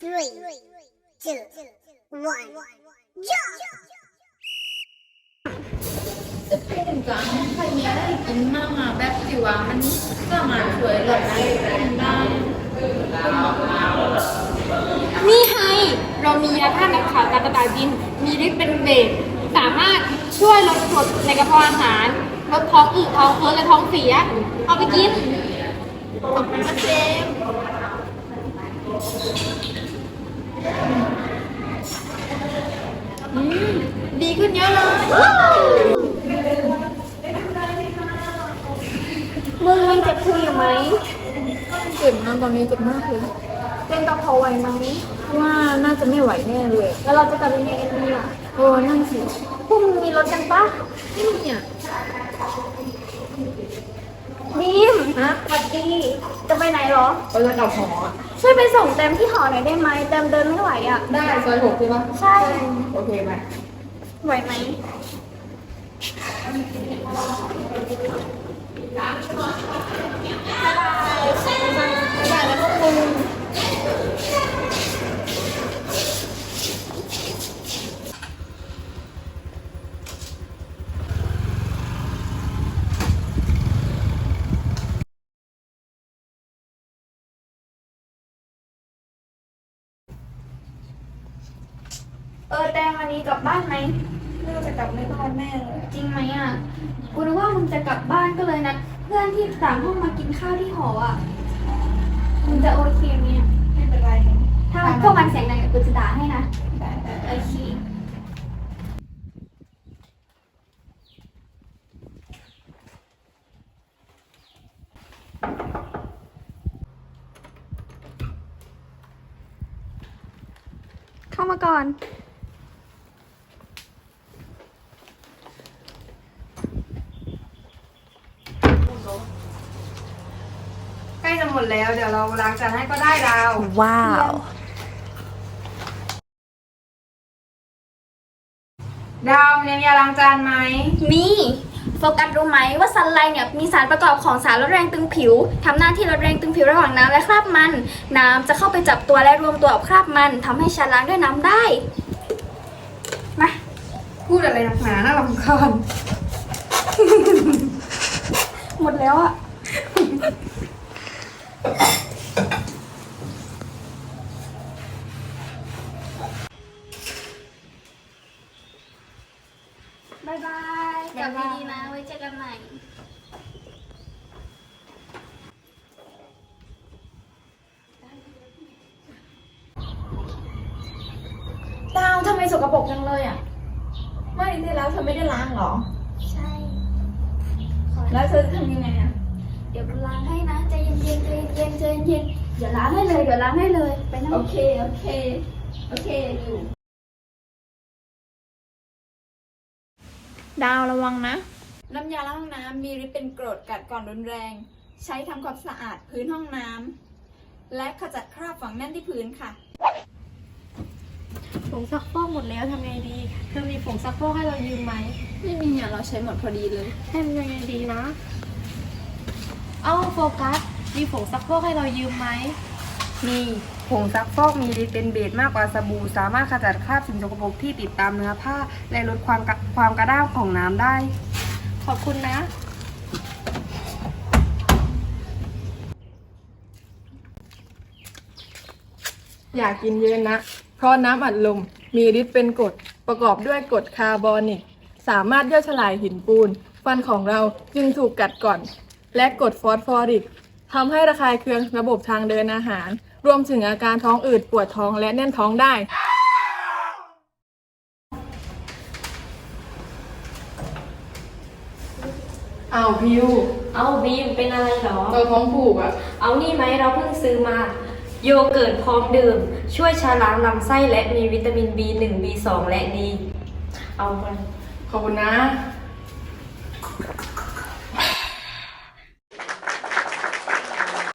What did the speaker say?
three, two, one, jump! จะพูดกันใครมีอะไรกินมั่งอะแบบสิวะมันสามารถช่วยลดได้ได้นี่ไงเรามียาธาตุน้ำขาวกาตาตาดิน มีฤทธิ์เป็นเบสสามารถช่วยลดกรดในกระเพาะอาหารลดท้องอืดท้องเฟ้อและท้องเสีย เอาไปกิน ขอบคุณนะเจมส์อืมดีขึ้นเยอะเลย มึงยังเจ็บพุงอยู่ไหมเจ็บนะตอนนี้เจ็บมากเลยเป็นกระเพาะไหวไหมว่าน่าจะไม่ไหวแน่เลย แล้วเราจะกลับยังไงกันดีอะโอ้นั่นสิพวกมึงมีรถกันปะไม่มีอะบีมฮะสวัสดี จะไปไหนเหรอ เราจะกลับหออะช่วยไปส่งเต็มที่หอหน่อยได้ไหมเต็มเดินไม่ไหวอะ ได้ซอยหกใช่ปะใช่ โอเคไป ไหวไหม ได้แล้วพวกมึง เออแตงวันนี้กลับบ้านไหมน่าจะกลับไม่บ้านแน่เลยจริงไหมอะกูนึกว่ามึงจะกลับบ้านก็เลยนัดเพื่อนที่ต่างห้องมากินข้าวที่หออะมึงจะโอเคไหมอะไม่เป็นไรถ้าพวกมันเสียงดังเดี๋ยวกูจะด่าให้นะได้ได้โอเคเข้ามาก่อน ใกล้จะหม ดแล้ว เดี๋ยวเราล้างจานให้ก็ได้ดาว Wow. ดาวเนี่ยมียาล้างจานไหม มีโฟกัสรู้ไหมว่าซันไลท์เนี่ยมีสารประกอบของสารลดแรงตึงผิวทำหน้าที่ลดแรงตึงผิวระหว่างน้ำและคราบมัน น้ำจะเข้าไปจับตัวและรวมตัวกับคราบมันทำให้ชั้นล้างด้วยน้ำได้ มา พูดอะไรหนักหนาน่ารำคาญ หมดแล้วอะ บายบายกลับดีๆนะไว้เจอกันใหม่ดาวทำไมสกปรกจังเลยอะ ไม่ได้แล้วเธอไม่ได้ล้างเหรอ ใช่แล้วเธอจะทำยังไงอะ เดี๋ยวล้างให้นะใจเย็นๆใจเย็นๆใจเย็นๆเดี๋ยวล้างให้เลยเดี๋ยวล้างให้เลยไปนั่ง โอเค โอเค โอเคอยู่ ดาวระวังนะ น้ำยาล้างห้องน้ำมีฤทธิ์เป็นกรดกัดก่อนรุนแรง ใช้ทำความสะอาดพื้นห้องน้ำและขจัดคราบฝังแน่นที่พื้นค่ะ ผงซักฟอกหมดแล้วทำไงดี เธอมีผงซักฟอกให้เรายืมไหม ไม่มีอะเราใช้หมดพอดีเลยทำยังไงดีนะ เอ้าโฟกัส มีผงซักฟอกให้เรายืมไหม มี ผงซักฟอกมีฤทธิ์เป็นเบสมากกว่าสบู่ สามารถขจัดคราบสิ่งสกปรกที่ติดตามเนื้อผ้า และลดความความกระด้างของน้ำได้ ขอบคุณนะอย่ากกินเยอะนะ เพราะน้ำอัดลมมีฤทธิ์เป็นกรดประกอบด้วยกรดคาร์บอนิก สามารถย่อยสลายหินปูน ฟันของเราจึงถูกกัดก่อน และกรดฟอสฟอริกทำให้ระคายเคืองระบบทางเดินอาหาร รวมถึงอาการท้องอืดปวดท้องและแน่นท้องได้อ้าวพิวเอาบีมเป็นอะไรเหรอ เราท้องผูกอะเอานี่ไหมเราเพิ่งซื้อมา โยเกิร์ตพร้อมดื่ม ช่วยชะล้างลำไส้และมีวิตามิน B1 B2 และ D เอาไป ขอบคุณนะ